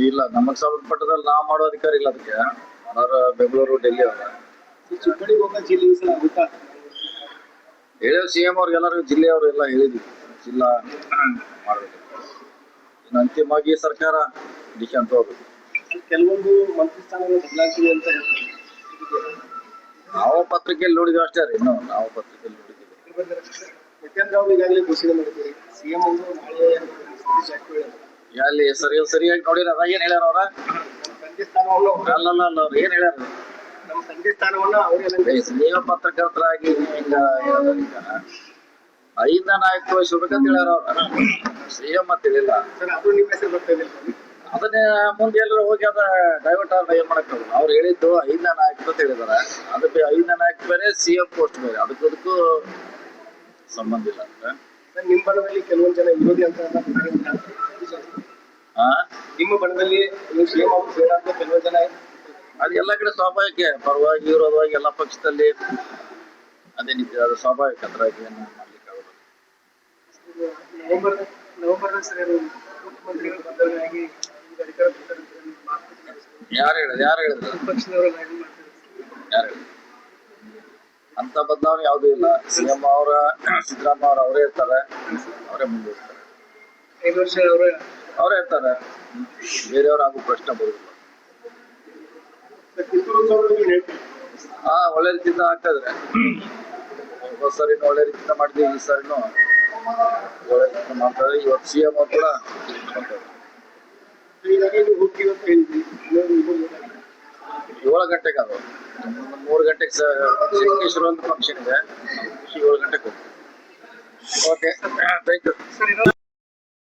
ಇಲ್ಲ ನಮಗ್ ಸಂಬಂಧಪಟ್ಟದಲ್ಲಿ ನಾವು ಮಾಡೋ ಅಧಿಕಾರ ಇಲ್ಲ ಅದಕ್ಕೆ. ಅವರ ಬೆಂಗಳೂರು ಡೆಲ್ಲಿ ಅವರ. ಈ ಚುಕ್ಕಾಣಿ ಗೋಪಾಲ್ ಜಿಲ್ಲೆ ಈ ಹೇಳೋ ಸಿ ಎಂ ಅವ್ರಿಗೆಲ್ಲರಿಗೂ ಜಿಲ್ಲೆಯವರು ಎಲ್ಲ ಹೇಳಿದ್ವಿ ಜಿಲ್ಲಾ ಮಾಡಬೇಕು. ಇನ್ನು ಅಂತಿಮವಾಗಿ ಸರ್ಕಾರ ಡಿಕೆ ಅಂತ ಹೋಗ್ಬೇಕು. ಕೆಲವೊಂದು ಮಂತ್ರಿ ಸ್ಥಾನಗಳು ಬದಲಾಗ್ತಿದೆ ಅಂತ ನಾವು ಪತ್ರಿಕೆಯಲ್ಲಿ ನೋಡಿದ್ವಿ ಅಷ್ಟೇ ರೀ ಇನ್ನು ನಾವು ಪತ್ರಿಕೆಯಲ್ಲಿ ನೋಡಿದ್ವಿ. ಯಾಕೆಂದ್ರೆ ಅವ್ರು ಈಗಾಗಲೇ ಘೋಷಣೆ ಮಾಡಿದ್ದೀರಿ. ಸಿಎಂ ಅವರು ನಾಳೆ ಜಾರಕಿಹೊಳಿ. ಅಲ್ಲಿ ಸರಿ, ಸರಿಯಾಗಿ ನೋಡಿರ ಏನ್ ಹೇಳ್ಯಾರ ಅವ್ರ? ತಂದೆ ಸ್ಥಾನವನ್ನು ಅಲ್ಲಲ್ಲ ಅಲ್ಲ ಅವ್ರು ಏನ್ ಹೇಳ್ಯಾರ? ನಮ್ಮ ತಂದೆ ಸ್ಥಾನವನ್ನ ಅವರೇ ನೀವ ಪತ್ರಕರ್ತರಾಗಿ ಹಿಂಗ ಐದ ಐದನೇ ನಾಯಕ ವಹಿಸ್ಬೇಕಂತ ಹೇಳ್ಯಾರ ಅವ್ರ. ಸಿಎಂ ಅಂತ ಹೇಳಿಲ್ಲ ಅದು ನಿಮ್ಮ ಹೆಸರು ಬರ್ತಾ ಅದನ್ನ ಮುಂದೆ ಎಲ್ಲರೂ ಹೋಗಿ ಅದ ಡೈವರ್ಟ್ ಆದ್ರೆ ಏನ್ ಮಾಡಕ್ ಆಗಲ್ಲ. ಅವ್ರು ಹೇಳಿದ್ದು ಐದ ನಾಯಕ ಅಂತ ಹೇಳಿದಾರೆ. ಅದಕ್ಕೆ ಐದ ನಾಯಕ ಬೇರೆ ಸಿ ಎಂ ಪೋಸ್ಟ್ ಬೇರೆ. ಅದಕ್ಕೆ ಅದಕ್ಕೂ ಸಂಬಂಧ ಇಲ್ಲ ಅಂತ. ನಿಮ್ಮ ಬಲದಲ್ಲಿ ಕೆಲವೊಂದು ಜನ ವಿರೋಧಿ ಅಂತ ನಿಮ್ಮ ಬಣದಲ್ಲಿ ನೀವು ಸಿಎಂ ಅಂತ ಜನ ಅದು ಎಲ್ಲ ಕಡೆ ಸ್ವಾಭಾವಿಕ ಪರವಾಗಿ ವಿರೋಧವಾಗಿ ಎಲ್ಲ ಪಕ್ಷದಲ್ಲಿ ಅದೇನಿದೆ ಅದು ಸ್ವಾಭಾವಿಕ. ಅದ್ರಾಗ ಏನು ಮಾಡ್ಲಿಕ್ಕೆ ಆಗೋದಿಲ್ಲ ನವೆಂಬರ್ ನವೆಂಬರ್ ಮುಖ್ಯಮಂತ್ರಿಗಳು ಯಾರು ಹೇಳಿದ್ರು? ಯಾರು ಹೇಳಿದ್ರು? ಪಕ್ಷದವರು ಯಾರು ಹೇಳಿದ್ರು? ಅಂತ ಬದಲಾವಣೆ ಯಾವುದೂ ಇಲ್ಲ. ಸಿಎಂ ಅವರ ಸಿದ್ದರಾಮಯ್ಯ ಅವ್ರು ಅವರೇ ಇರ್ತಾರೆ. ಅವರೇ ಮುಂದುವರಿಸ್ತಾರೆ. ಐದು ವರ್ಷ ಅವರು ಅವರೇ ಇರ್ತಾರೆ ಬೇರೆಯವ್ರು ಆಗೋ ಪ್ರಶ್ನೆ ಬರೋದು ಹಾ ಒಳ್ಳೆ ರೀತಿಯಿಂದ ಆಗ್ತದ್ರೆ ಹೋದ ಸರಿನೂ ಒಳ್ಳೆ ರೀತಿಯಿಂದ ಮಾಡಿದ್ವಿ ಈ ಸರಿನೂ ಒಳ್ಳೆ ರೀತಿಯಿಂದ ಮಾಡ್ತಾರೆ. ಇವತ್ತು ಸಿ ಎಂ ಅವ್ರು ಕೂಡ ಏಳು ಗಂಟೆಗೆ ಅದು. ಮೂರು ಗಂಟೆಗೆ ಶಂಕೇಶ್ವರ ಒಂದು ಫಂಕ್ಷನ್ ಇದೆ. ಏಳು ಗಂಟೆಗೆ ಹೋಗ್ತೀವಿ. Okay thank you